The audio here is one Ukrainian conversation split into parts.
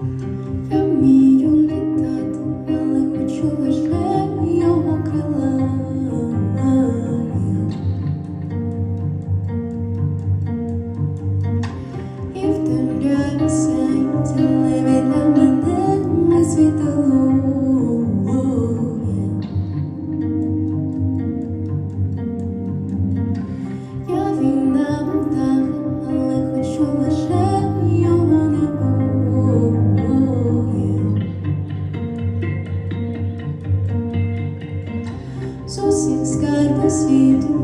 Ooh. sou ciscar, mas.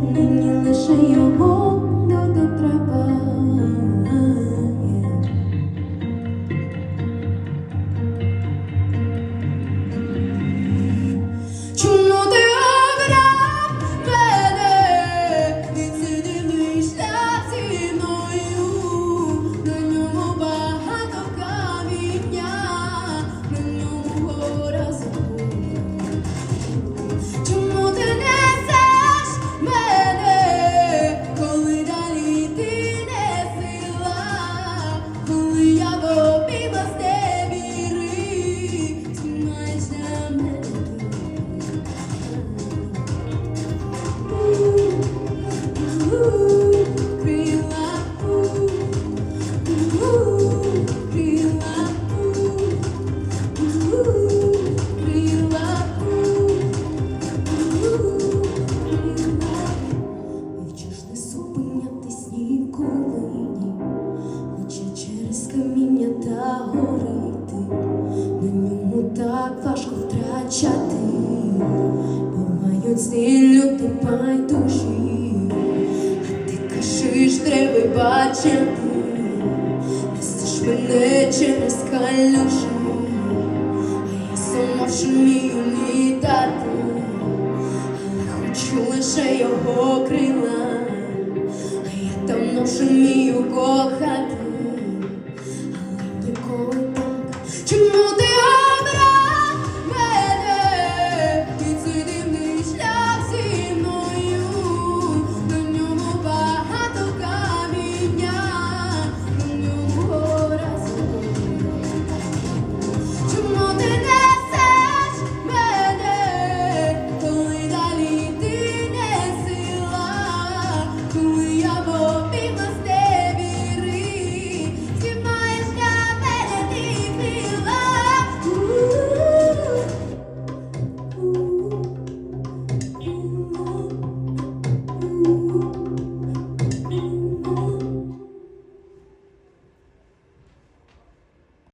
так важко втрачати, бо мають зні люди байдужі, а ти кажеш, треба бачити, Нестиш мене через калюжі, а я сама вже вмію літати, але хочу лише його крила, а я давно вже вмію кохати.